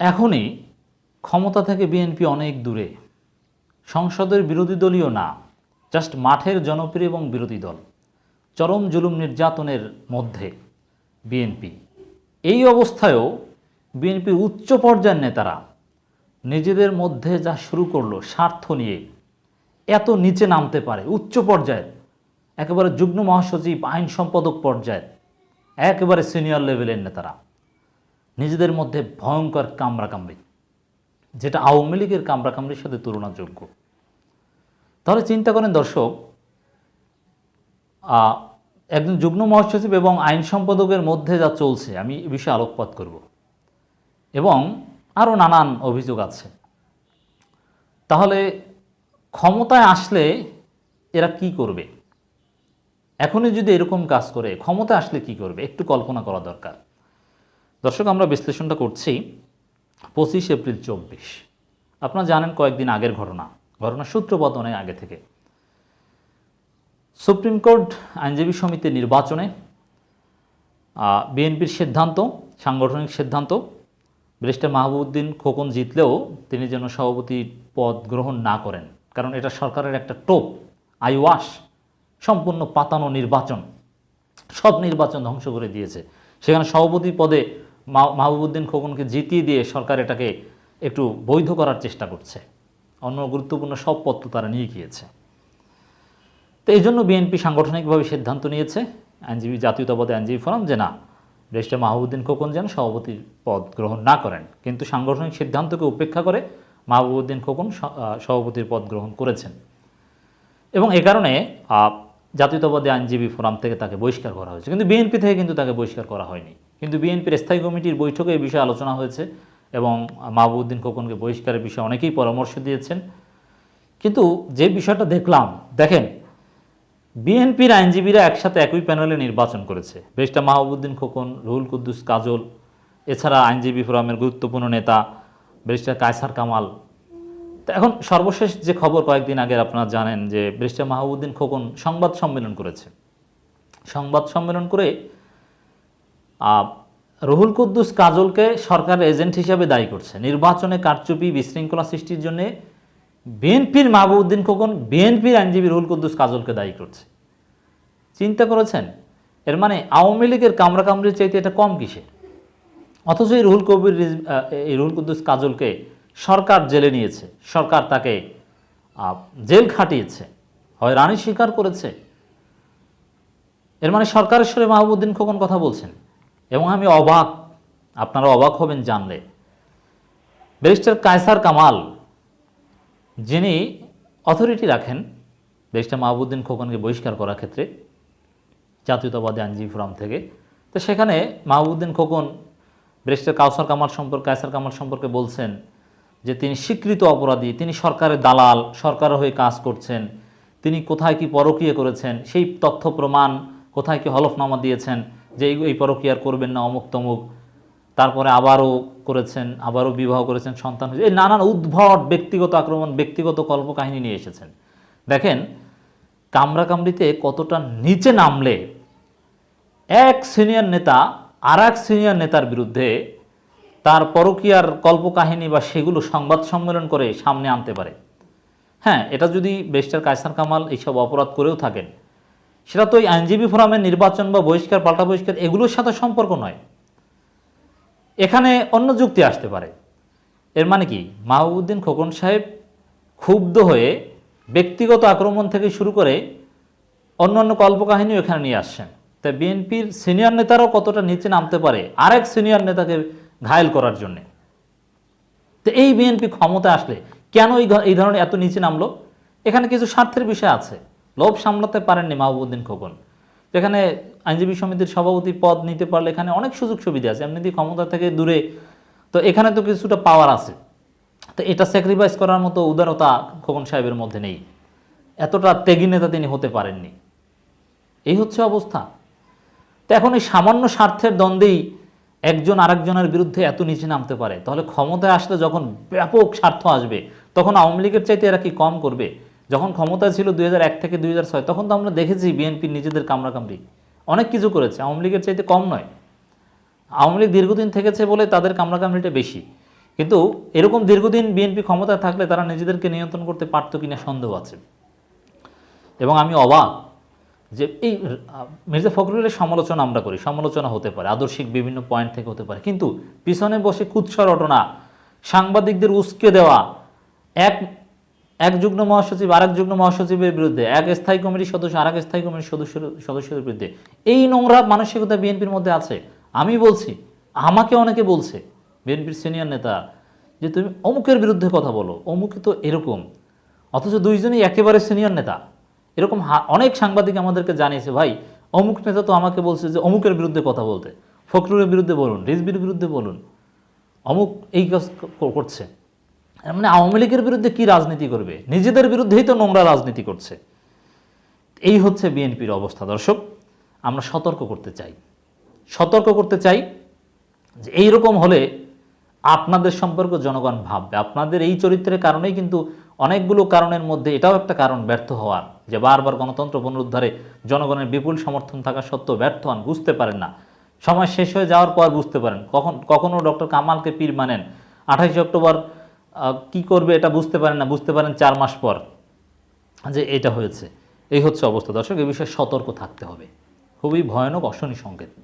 এখনই ক্ষমতা থেকে বিএনপি অনেক দূরে। সংসদের বিরোধী দলীয় না, জাস্ট মাঠের জনপ্রিয় এবং বিরোধী দল। চরম জুলুম নির্যাতনের মধ্যে বিএনপি। এই অবস্থায়ও বিএনপির উচ্চ পর্যায়ের নেতারা নিজেদের মধ্যে যা শুরু করল স্বার্থ নিয়ে এত নিচে নামতে পারে। উচ্চ পর্যায়ের, একেবারে যুগ্ম মহাসচিব, আইন সম্পাদক পর্যায়ের, একেবারে সিনিয়র লেভেলের নেতারা। নিজেদের মধ্যে ভয়ঙ্কর কামড়াকামড়ি, যেটা আওয়ামী লীগের কামড়াকামড়ির সাথে তুলনাযোগ্য। তাহলে চিন্তা করেন দর্শক একজন যুগ্ম মহাসচিব এবং আইন সম্পাদকের মধ্যে যা চলছে, আমি এ বিষয়ে আলোকপাত করব। এবং আরও নানান অভিযোগ আছে। তাহলে ক্ষমতায় আসলে এরা কি করবে? এখনই যদি এরকম কাজ করে, ক্ষমতায় আসলে কি করবে? একটু কল্পনা করা দরকার। দর্শক, আমরা বিশ্লেষণটা করছি পঁচিশ এপ্রিল চব্বিশ। আপনারা জানেন কয়েকদিন আগের ঘটনা। ঘটনার সূত্রপাত অনেক আগে থেকে। সুপ্রিম কোর্ট আইনজীবী সমিতির নির্বাচনে বিএনপির সিদ্ধান্ত, সাংগঠনিক সিদ্ধান্ত, ব্যারিস্টার মাহবুবউদ্দিন খোকন জিতলেও তিনি যেন সভাপতি পদ গ্রহণ না করেন। কারণ এটা সরকারের একটা টোপ আইওয়াশ সম্পূর্ণ পাতানো নির্বাচন। সব নির্বাচন ধ্বংস করে দিয়েছে। সেখানে সভাপতি পদে মা- মাহবুবউদ্দিন খোকনকে জিতিয়ে দিয়ে সরকার এটাকে একটু বৈধ করার চেষ্টা করছে। অন্য গুরুত্বপূর্ণ সব পত্র তারা নিয়ে গিয়েছে। তো এই জন্য বিএনপি সাংগঠনিকভাবে সিদ্ধান্ত নিয়েছে, আইনজীবী জাতীয়তাবাদী আইনজীবী ফোরাম যে না, ব্যারিস্টার মাহবুদ্দিন খোকন যেন সভাপতির পদ গ্রহণ না করেন। কিন্তু সাংগঠনিক সিদ্ধান্তকে উপেক্ষা করে মাহবুবুদ্দিন খোকন সভাপতির পদ গ্রহণ করেছেন। এবং এ কারণে জাতীয়তাবাদী আইনজীবী ফোরাম থেকে তাকে বহিষ্কার করা হয়েছে। কিন্তু বিএনপি থেকে কিন্তু তাকে বহিষ্কার করা হয়নি। কিন্তু বিএনপির স্থায়ী কমিটির বৈঠকে এই বিষয়ে আলোচনা হয়েছে এবং মাহবুদ্দিন খোকনকে বহিষ্কারের বিষয়ে অনেকেই পরামর্শ দিয়েছেন। কিন্তু যে বিষয়টা দেখলাম, দেখেন, বিএনপির আইনজীবীরা একসাথে একই প্যানেলে নির্বাচন করেছে। ব্যারিস্টার মাহবুদ্দিন খোকন, রুহুল কুদ্দুস কাজল, এছাড়া আইনজীবী ফোরামের গুরুত্বপূর্ণ নেতা ব্যারিস্টার কায়সার কামাল। তো এখন সর্বশেষ যে খবর কয়েকদিন আগে আপনারা জানেন যে ব্যারিস্টার মাহবুদ্দিন খোকন সংবাদ সম্মেলন করেছে। সংবাদ সম্মেলন করে রুহুল কুদ্দুস কাজলকে সরকার এজেন্ট হিসাবে দায়ী করছে। নির্বাচনে কারচুপি বিশৃঙ্খলা সৃষ্টির জন্য বিএনপির মাহবুদ্দিন খোকন বিএনপির আইনজীবী রুহুল কুদ্দুস কাজলকে দায়ী করছে। চিন্তা করেছেন? এর মানে আওয়ামী লীগের কামড়াকামড়ির চাইতে এটা কম কিসের? অথচ এই রুহুল কবির এই রুহুল কুদ্দুস কাজলকে সরকার জেলে নিয়েছে। সরকার তাকে জেল খাটিয়েছে। হয় রানী স্বীকার করেছে। এর মানে সরকারের সরে মাহবুদ্দিন খোকন কথা বলছেন। এবং আমি অবাক, আপনারা অবাক হবেন জানলে। ব্যারিস্টার কায়সার কামাল, যিনি অথরিটি রাখেন ব্যারিস্টার মাহবুদ্দিন খোকনকে বহিষ্কার করার ক্ষেত্রে জাতীয়তাবাদী আইনজীবী ফোরাম থেকে। তো সেখানে মাহবুদ্দিন খোকন ব্যারিস্টার কাউসার কামাল সম্পর্কে, কায়সার কামাল সম্পর্কে বলছেন যে তিনি স্বীকৃত অপরাধী, তিনি সরকারের দালাল সরকারের হয়ে কাজ করছেন, তিনি কোথায় কি পরকীয়া করেছেন, সেই তথ্য প্রমাণ কোথায় কি হলফনামা দিয়েছেন যে এই পরকীয়ার করবেন না, অমুক তমুক। তারপরে আবারও করেছেন, আবারও বিবাহ করেছেন, সন্তান হয়েছে। এই নানান উদ্ভট ব্যক্তিগত আক্রমণ, ব্যক্তিগত কল্পকাহিনী নিয়ে এসেছেন। দেখেন কামরা কামড়াকামড়িতে কতটা নিচে নামলে এক সিনিয়র নেতা আর এক সিনিয়র নেতার বিরুদ্ধে তার পরকীয়ার কল্পকাহিনী বা সেগুলো সংবাদ সম্মেলন করে সামনে আনতে পারে। হ্যাঁ এটা যদি বেস্টার কায়সার কামাল এইসব অপরাধ করেও থাকেন সেটা তো ওই আইনজীবী ফোরামের নির্বাচন বা বহিষ্কার, পাল্টা বহিষ্কার এগুলোর সাথে সম্পর্ক নয়। এখানে অন্য যুক্তি আসতে পারে। এর মানে কি? মাহবুবুদ্দিন খোকন সাহেব ক্ষুব্ধ হয়ে ব্যক্তিগত আক্রমণ থেকে শুরু করে অন্যান্য কল্পকাহিনীও এখানে নিয়ে আসছেন। তাই বিএনপির সিনিয়র নেতারাও কতটা নিচে নামতে পারে আরেক সিনিয়র নেতাকে ঘায়েল করার জন্যে? তো এই বিএনপি ক্ষমতা আসলে কেন এই ধরনের এত নিচে নামলো? এখানে কিছু স্বার্থের বিষয় আছে। লোভ সামলাতে পারেননি মাহবুবুদ্দিন খোকন। যেখানে আইনজীবী সমিতির সভাপতি পদ নিতে পারলে এখানে অনেক সুযোগ সুবিধা আছে, এমনিতেই ক্ষমতা থেকে দূরে। তো এখানে তো কিছুটা পাওয়ার আছে। তো এটা স্যাক্রিফাইস করার মতো উদারতা খোকন সাহেবের মধ্যে নেই। এতটা ত্যাগী নেতা তিনি হতে পারেননি। এই হচ্ছে অবস্থা। তো এখন এই সামান্য স্বার্থের দ্বন্দ্বেই একজন আরেকজনের বিরুদ্ধে এত নিচে নামতে পারে। তাহলে ক্ষমতায় আসলে যখন ব্যাপক স্বার্থ আসবে, তখন আওয়ামী লীগের চাইতে এরা কি কম করবে? যখন ক্ষমতায় ছিল দু হাজার এক থেকে দুই হাজার ছয়, তখন তো আমরা দেখেছি বিএনপি নিজেদের কামড়াকামড়ি। অনেক কিছু করেছে, আওয়ামী লীগের চাইতে কম নয়। আওয়ামী লীগ দীর্ঘদিন থেকেছে বলে তাদের কামড়াকামড়িটা বেশি। কিন্তু এরকম দীর্ঘদিন বিএনপি ক্ষমতায় থাকলে তারা নিজেদেরকে নিয়ন্ত্রণ করতে পারতো কিনা সন্দেহ আছে। এবং আমি অবাক যে এই মির্জা ফখরুলের সমালোচনা আমরা করি, সমালোচনা হতে পারে, আদর্শিক বিভিন্ন পয়েন্ট থেকে হতে পারে। কিন্তু পিছনে বসে কুৎসা রটনা, সাংবাদিকদের উস্কে দেওয়া, এক এক যুগ্ম মহাসচিব, আরেক যুগ্ম মহাসচিবের বিরুদ্ধে, এক স্থায়ী কমিটির সদস্য, আরেক স্থায়ী কমিটির সদস্যের, সদস্যদের বিরুদ্ধে। এই নোংরা মানসিকতা বিএনপির মধ্যে আছে। আমি বলছি, আমাকে অনেকে বলছে, বিএনপির সিনিয়র নেতা, যে তুমি অমুকের বিরুদ্ধে কথা বলো, অমুকে তো এরকম। অথচ দুইজনই একেবারে সিনিয়র নেতা। এরকম অনেক সাংবাদিক আমাদেরকে জানিয়েছে, ভাই, অমুক নেতা তো আমাকে বলছে যে অমুকের বিরুদ্ধে কথা বলতে। ফখরুলের বিরুদ্ধে বলুন, রিজবির বিরুদ্ধে বলুন। অমুক এই কাজ করছে। মানে আওয়ামী লীগের বিরুদ্ধে কি রাজনীতি করবে? নিজেদের বিরুদ্ধেই তো নোংরা রাজনীতি করছে। এই হচ্ছে বিএনপির অবস্থা দর্শক। আমরা সতর্ক করতে চাই। সতর্ক করতে চাই যে এইরকম হলে আপনাদের সম্পর্কে জনগণ ভাববে। আপনাদের এই চরিত্রের কারণেই কিন্তু অনেকগুলো কারণের মধ্যে এটাও একটা কারণ ব্যর্থ হওয়ার, যে বারবার গণতন্ত্র পুনরুদ্ধারে জনগণের বিপুল সমর্থন থাকা সত্ত্বেও ব্যর্থ হন, বুঝতে পারেন না। সময় শেষ হয়ে যাওয়ার পর বুঝতে পারেন। কখন, কখনো ডক্টর কামালকে পীর মানেন। আঠাশে অক্টোবর কি করবে এটা বুঝতে পারেন না, বুঝতে পারেন চার মাস পর যে এটা হয়েছে। এই হচ্ছে অবস্থা। দর্শক, এ বিষয়ে সতর্ক থাকতে হবে। খুবই ভয়ানক, অশনি সংকেত।